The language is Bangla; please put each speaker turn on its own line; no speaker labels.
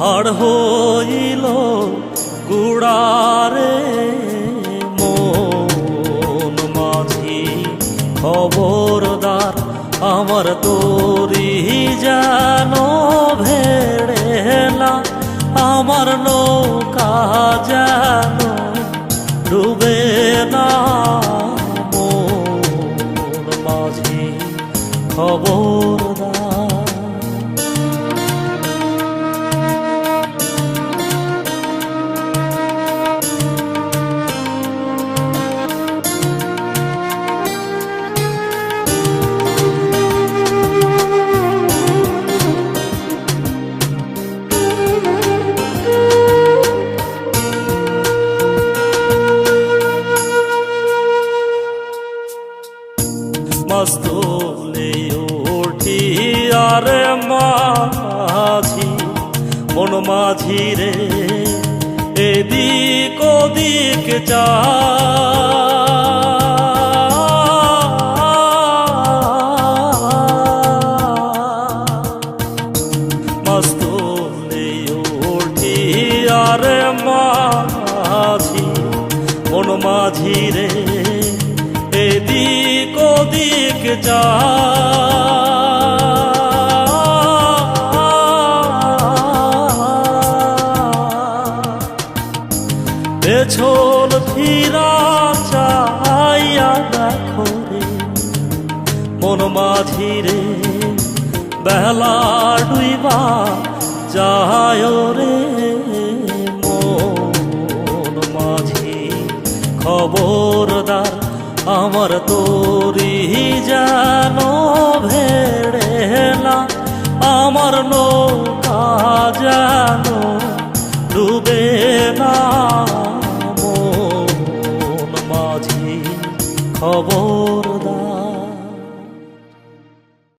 হাড় হইল গুড়ারে মন মাঝি। খবরদার আমার তোরি যেন ভেড়ে না, আমার নৌকা যেন ডুবে না। মন মাঝি খবরদার মস্তুলে ওঠি আরে মাঝি, মন মাঝি রে এদিক ওদিক আরে মাঝি, মন মাঝি রে এদিক ওদিক যা। পেছন ফিরা চাইয়া দেখো রে, মন মাঝি রে বেলা ডুইবা যায় রে, মন মাঝি খবরদার আমার তোরি যেন জানো ভেড়েলা আমার নৌকা